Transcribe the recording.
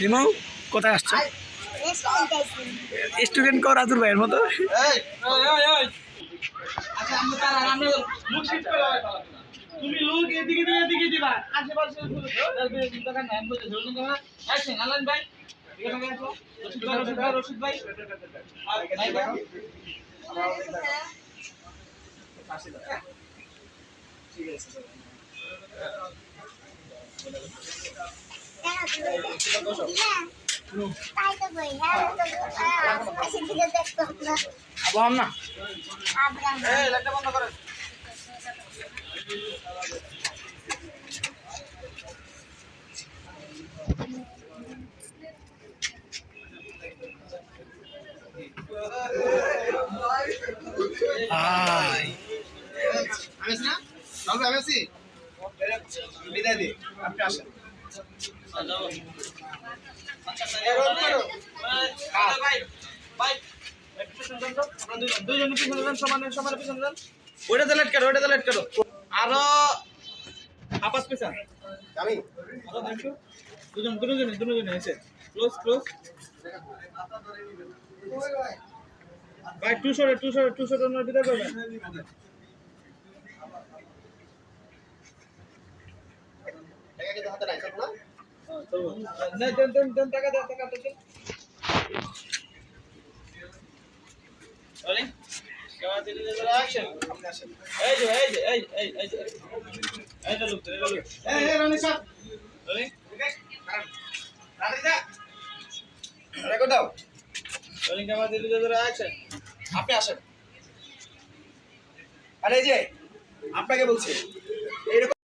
রিমো কোথায় আসছো? স্টুডেন্ট কর আতুর ভাইয়ের মতো। তুমি লোক এদিকে দিয়ে এদিকে দিবা আশেপাশে দোকান আলান ভাই রশিদ ভাই রশিদ ভাই আমি বাবু আমি আছি। বিদায় দি আপনি আসেন। ভাই ভাই একটু পিছনে যান তো আপনারা দুইজন দুইজন পিছনে যান সমানে সমানে পিছনে যান ওইটাতে লাইট করো। ওইটাতে করো আরও আপাস পিছন আমি? দুজন দুজনে দুজনে এসে। ক্লোজ ক্লোজ ভাই two shot two shot two shot ওনার বিদায় করবেন? আপনি আসেন আরে যে আপনাকে বলছি